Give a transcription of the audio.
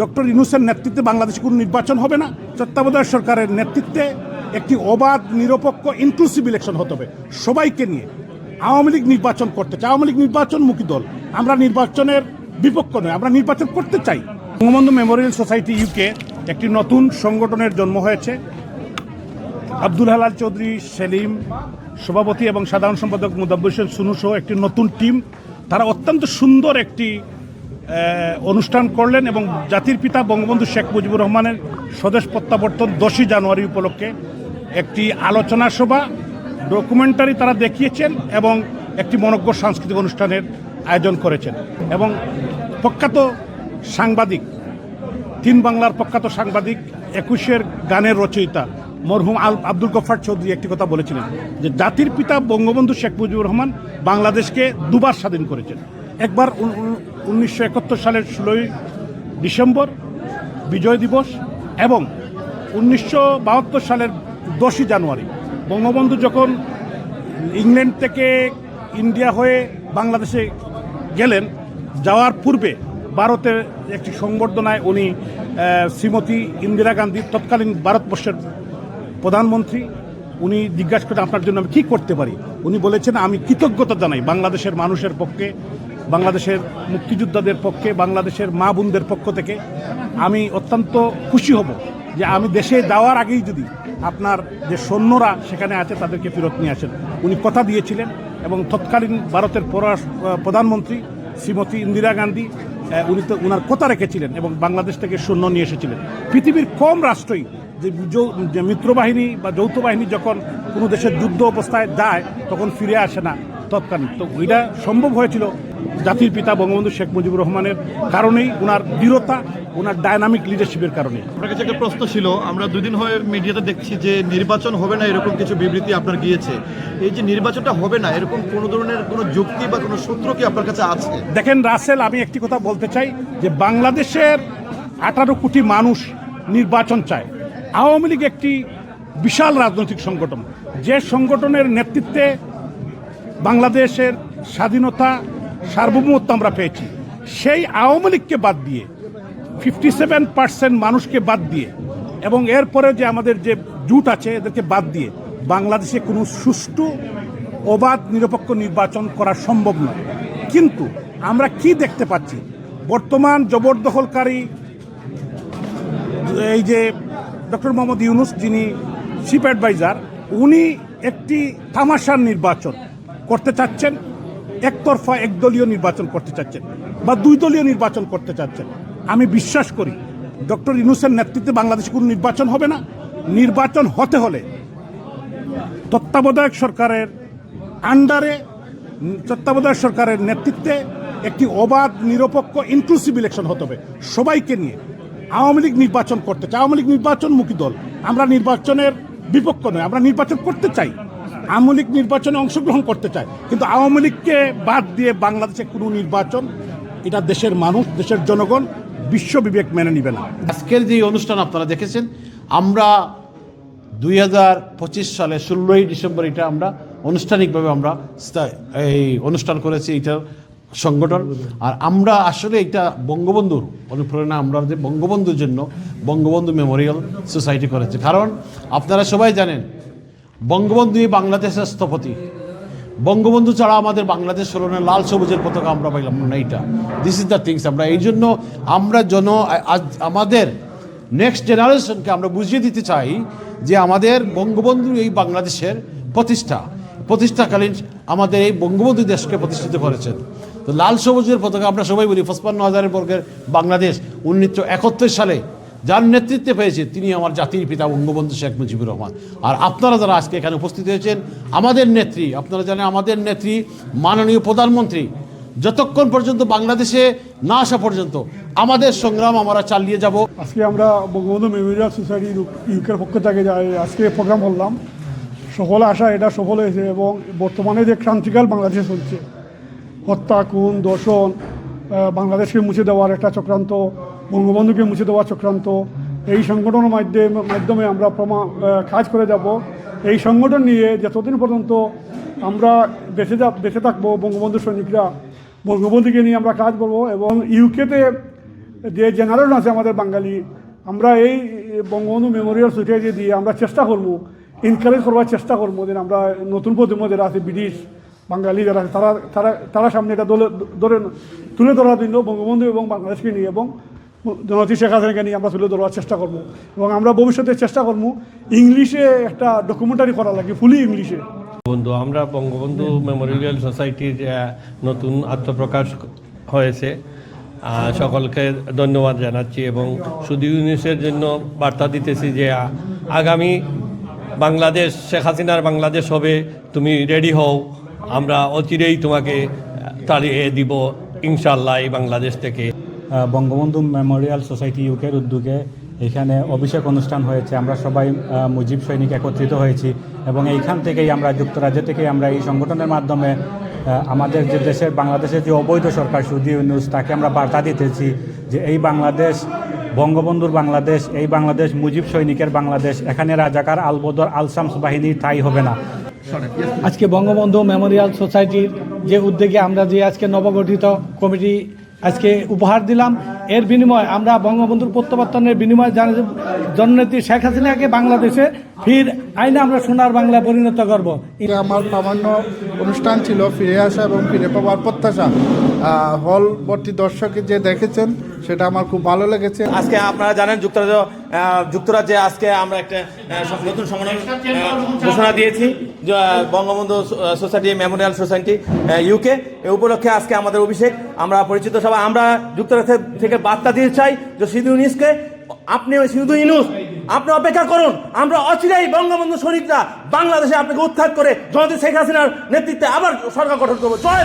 Doctor ইনুসের নেতৃত্বে বাংলাদেশে কোনো নির্বাচন হবে না। তত্ত্বাবধায়ক সরকারের নেতৃত্বে একটি অবাধ, নিরপেক্ষ ইনক্লুসিভ ইলেকশন হতে হবে। সবাইকে নিয়ে আওয়ামী লীগ নির্বাচন করতে চায় আওয়ামী লীগ নির্বাচনমুখী দল। আমরা নির্বাচনের বিপক্ষ নয় আমরা নির্বাচন করতে চাই। বঙ্গবন্ধু মেমোরিয়াল সোসাইটি ইউকে একটি নতুন সংগঠনের জন্ম হয়েছে। আব্দুল হালাল চৌধুরী, সেলিম, সভাপতি এবং সাধারণ সম্পাদক মুদাব্বর হোসেন সুনু একটি নতুন টিম তারা অত্যন্ত সুন্দর একটি অনুষ্ঠান করলেন এবং জাতির পিতা বঙ্গবন্ধু শেখ মুজিবুর রহমানের স্বদেশ প্রত্যাবর্তন দশই জানুয়ারি উপলক্ষে একটি আলোচনা সভা ডকুমেন্টারি তারা দেখিয়েছেন এবং একটি মনজ্ঞ সাংস্কৃতিক অনুষ্ঠানের আয়োজন করেছেন। এবং প্রখ্যাত সাংবাদিক, তিন বাংলার প্রখ্যাত সাংবাদিক, একুশের গানের রচয়িতা মরহুম আল আব্দুল গফার চৌধুরী একটি কথা বলেছিলেন যে, জাতির পিতা বঙ্গবন্ধু শেখ মুজিবুর রহমান বাংলাদেশকে দুবার স্বাধীন করেছেন। একবার উনিশশো একাত্তর সালের ষোলোই ডিসেম্বর বিজয় দিবস এবং উনিশশো বাহাত্তর সালের দশই জানুয়ারি। বঙ্গবন্ধু যখন ইংল্যান্ড থেকে ইন্ডিয়া হয়ে বাংলাদেশে গেলেন, যাওয়ার পূর্বে ভারতের একটি সংবর্ধনায় উনি শ্রীমতী ইন্দিরা গান্ধী, তৎকালীন ভারতবর্ষের প্রধানমন্ত্রী, উনি জিজ্ঞাসা করেন আপনার জন্য আমি কী করতে পারি? উনি বলেছেন, আমি কৃতজ্ঞতা জানাই বাংলাদেশের মানুষের পক্ষে বাংলাদেশের মুক্তিযোদ্ধাদের পক্ষে, বাংলাদেশের মা বোনদের পক্ষ থেকে আমি অত্যন্ত খুশি হব যে আমি দেশে যাওয়ার আগেই যদি আপনার যে সৈন্যরা সেখানে আছে তাদেরকে ফেরত নিয়ে আসেন। উনি কথা দিয়েছিলেন এবং তৎকালীন ভারতের পররাষ্ট্র প্রধানমন্ত্রী শ্রীমতী ইন্দিরা গান্ধী উনি তো ওনার কথা রেখেছিলেন এবং বাংলাদেশ থেকে সৈন্য নিয়ে এসেছিলেন। পৃথিবীর কম রাষ্ট্রই যে মিত্রবাহিনী বা যৌথ বাহিনী যখন কোনো দেশের যুদ্ধ অবস্থায় যায়, তখন ফিরে আসে না। তৎকালীন তো ওইটা সম্ভব হয়েছিল। জাতির পিতা বঙ্গবন্ধু শেখ মুজিবুর রহমানের কারণেই ওনার দৃঢ়তা ওনার ডায়নামিক লিডারশিপের কারণে। আপনার কাছে একটা প্রশ্ন ছিল আমরা দুদিন হয়ে মিডিয়াতে দেখছি যে নির্বাচন হবে না এরকম কিছু বিবৃতি আপনার গিয়েছে। এই যে নির্বাচনটা হবে না এরকম কোনো ধরনের কোনো যুক্তি বা কোনো সূত্র কি আপনার কাছে আছে? দেখেন রাসেল আমি একটি কথা বলতে চাই যে বাংলাদেশের আঠারো কোটি মানুষ নির্বাচন চায়। আওয়ামী লীগ একটি বিশাল রাজনৈতিক সংগঠন। যে সংগঠনের নেতৃত্বে বাংলাদেশের স্বাধীনতা সার্বভৌমত্ব আমরা পেয়েছি। সেই আওয়ামী লীগকে বাদ দিয়ে ফিফটি সেভেন পার্সেন্ট মানুষকে বাদ দিয়ে এবং এরপরে যে আমাদের যে জুট আছে, এদেরকে বাদ দিয়ে বাংলাদেশে কোনো সুষ্ঠু, অবাধ, নিরপেক্ষ নির্বাচন করা সম্ভব নয়। কিন্তু আমরা কি দেখতে পাচ্ছি? বর্তমান জবরদখলকারী এই যে ডক্টর মোহাম্মদ ইউনুস যিনি চিফ অ্যাডভাইজার, উনি একটি তামাশার নির্বাচন। করতে চাচ্ছেন, একতরফা একদলীয় নির্বাচন করতে চাচ্ছেন বা দুই দলীয় নির্বাচন করতে চাচ্ছেন। আমি বিশ্বাস করি, ডক্টর ইউনুসের নেতৃত্বে বাংলাদেশে কোনো নির্বাচন হবে না। নির্বাচন হতে হলে তত্ত্বাবধায়ক সরকারের আন্ডারে, তত্ত্বাবধায়ক সরকারের নেতৃত্বে একটি অবাধ, নিরপেক্ষ ইনক্লুসিভ ইলেকশন হতে হবে। সবাইকে নিয়ে আওয়ামী লীগ নির্বাচন করতে চায় আওয়ামী লীগ নির্বাচনমুখী দল। আমরা নির্বাচনের বিপক্ষ নয় আমরা নির্বাচন করতে চাই। আওয়ামী লীগ নির্বাচনে অংশগ্রহণ করতে চায়। কিন্তু আওয়ামী লীগকে বাদ দিয়ে বাংলাদেশে কোনো নির্বাচন, এটা দেশের মানুষ, দেশের জনগণ, বিশ্ব বিবেক মেনে নিবে না। আজকের যে অনুষ্ঠান আপনারা দেখেছেন, আমরা দুই হাজার পঁচিশ সালে ষোলোই ডিসেম্বর এটা আমরা আনুষ্ঠানিকভাবে আমরা এই অনুষ্ঠান করেছি এইটার সংগঠন। আর আমরা আসলে এটা বঙ্গবন্ধুর অনুপ্রেরণা, আমরা যে বঙ্গবন্ধুর জন্য বঙ্গবন্ধু মেমোরিয়াল সোসাইটি করেছে। কারণ আপনারা সবাই জানেন বঙ্গবন্ধুই বাংলাদেশের স্থপতি। বঙ্গবন্ধু ছাড়া আমাদের বাংলাদেশ হলো না, লাল সবুজের পতাকা আমরা পাইলাম না এইটা দিস ইজ দ্য থিংস আমরা, এই জন্য আমরা জন, আজ আমাদের নেক্সট জেনারেশনকে আমরা বুঝিয়ে দিতে চাই যে আমাদের বঙ্গবন্ধু এই বাংলাদেশের প্রতিষ্ঠা। প্রতিষ্ঠাকালীন আমাদের এই বঙ্গবন্ধু দেশকে প্রতিষ্ঠিত করেছেন। তো লাল সবুজের পতাকা আমরা সবাই বলি, পঁচপান্ন হাজারের বর্গের বাংলাদেশ উনিশশো একাত্তর সালে যার নেতৃত্বে পেয়েছে, তিনি আমার জাতির পিতা বঙ্গবন্ধু শেখ মুজিবুর রহমান। আর আপনারা যারা আজকে এখানে উপস্থিত হয়েছেন, আমাদের নেত্রী, আপনারা জানেন আমাদের নেত্রী, মাননীয় প্রধানমন্ত্রী, যতক্ষণ পর্যন্ত বাংলাদেশে না আসা পর্যন্ত আমাদের সংগ্রাম আমরা চালিয়ে যাব। আজকে আমরা বঙ্গবন্ধু মেমোরিয়াল সোসাইটি ইউকের পক্ষ থেকে আজকে প্রোগ্রাম করলাম সফল আশা এটা সফল হয়েছে এবং বর্তমানে যে ক্রান্তিকাল বাংলাদেশে চলছে, হত্যা, খুন, দর্শন বাংলাদেশকে মুছে দেওয়ার একটা চক্রান্ত বঙ্গবন্ধুকে মুছে দেওয়ার চক্রান্ত, এই সংগঠনের মাধ্যমে মাধ্যমে আমরা প্রমা কাজ করে যাব। এই সংগঠন নিয়ে যতদিন পর্যন্ত আমরা বেঁচে যা বেঁচে থাকব, বঙ্গবন্ধু সৈনিকরা, বঙ্গবন্ধুকে নিয়ে আমরা কাজ করব এবং ইউকেতে যে জেনারেল আছে আমাদের বাঙালি, আমরা এই বঙ্গবন্ধু মেমোরিয়াল সোসাইটি দিয়ে আমরা চেষ্টা করব এনকারেজ করবার চেষ্টা করব যে আমরা নতুন প্রজন্ম যারা আছে, ব্রিটিশ বাঙালি যারা আছে, তারা তারা তারা সামনে এটা ধরে তুলে ধরার জন্য বঙ্গবন্ধু এবং বাংলাদেশকে নিয়ে এবং জনতি শেখ হাসিনাকে নিয়ে আমরা তুলে ধরার চেষ্টা করব। এবং আমরা ভবিষ্যতে চেষ্টা করব ইংলিশে একটা ডকুমেন্টারি করা লাগে ফুলি ইংলিশে। বন্ধু, আমরা বঙ্গবন্ধু মেমোরিয়াল সোসাইটির নতুন আত্মপ্রকাশ হয়েছে। সকলকে ধন্যবাদ জানাচ্ছি এবং শুধু ইউনিসের জন্য বার্তা দিতেছি যে আগামী বাংলাদেশ, শেখ হাসিনার বাংলাদেশ হবে, তুমি রেডি হও। আমরা অচিরেই তোমাকে তাড়িয়ে দিব ইনশাল্লাহ এই বাংলাদেশ থেকে। বঙ্গবন্ধু মেমোরিয়াল সোসাইটি ইউকের উদ্যোগে এখানে অভিষেক অনুষ্ঠান হয়েছে। আমরা সবাই মুজিব সৈনিক একত্রিত হয়েছি এবং এইখান থেকেই আমরা, যুক্তরাজ্য থেকে আমরা এই সংগঠনের মাধ্যমে আমাদের যে দেশের, বাংলাদেশের যে অবৈধ সরকার সুদি নিউজ তাকে আমরা বার্তা দিতেছি যে এই বাংলাদেশ, বঙ্গবন্ধুর বাংলাদেশ, এই বাংলাদেশ, মুজিব সৈনিকের বাংলাদেশ, এখানে রাজাকার আলবদর আলসামস বাহিনীর ঠাই হবে না। আজকে বঙ্গবন্ধু মেমোরিয়াল সোসাইটির যে উদ্যোগে আমরা যে আজকে নবগঠিত কমিটি আজকে উপহার দিলাম। এর বিনিময়ে আমরা বঙ্গবন্ধুর প্রত্যাবর্তনের বিনিময়ে জানা জননেত্রী শেখ হাসিনাকে বাংলাদেশে ফির আইনে আমরা সোনার বাংলা পরিণত করব। আমার সামান্য অনুষ্ঠান ছিল, ফিরে আসা এবং ফিরে পাওয়ার প্রত্যাশা। হল ভর্তি দর্শকে যে দেখেছেন সেটা আমার খুব ভালো লেগেছে। আজকে আপনারা জানেন যুক্তরাজ্য যুক্তরাজ্যে আজকে আমরা একটা নতুন আহ, ঘোষণা দিয়েছি Bangabandhu society memorial society UK. এই উপলক্ষে আজকে আমাদের অভিষেক আমরা পরিচিত সবাই আমরা যুক্তরাজ্য থেকে বার্তা দিতে চাই যে সিধু ইউনিসকে আপনি সিধু ইউনুস আপনি অপেক্ষা করুন আমরা অচিরেই বঙ্গবন্ধু শরীররা বাংলাদেশে আপনাকে উৎখাত করে জনতা শেখ হাসিনার নেতৃত্বে আবার সরকার গঠন করব। জয়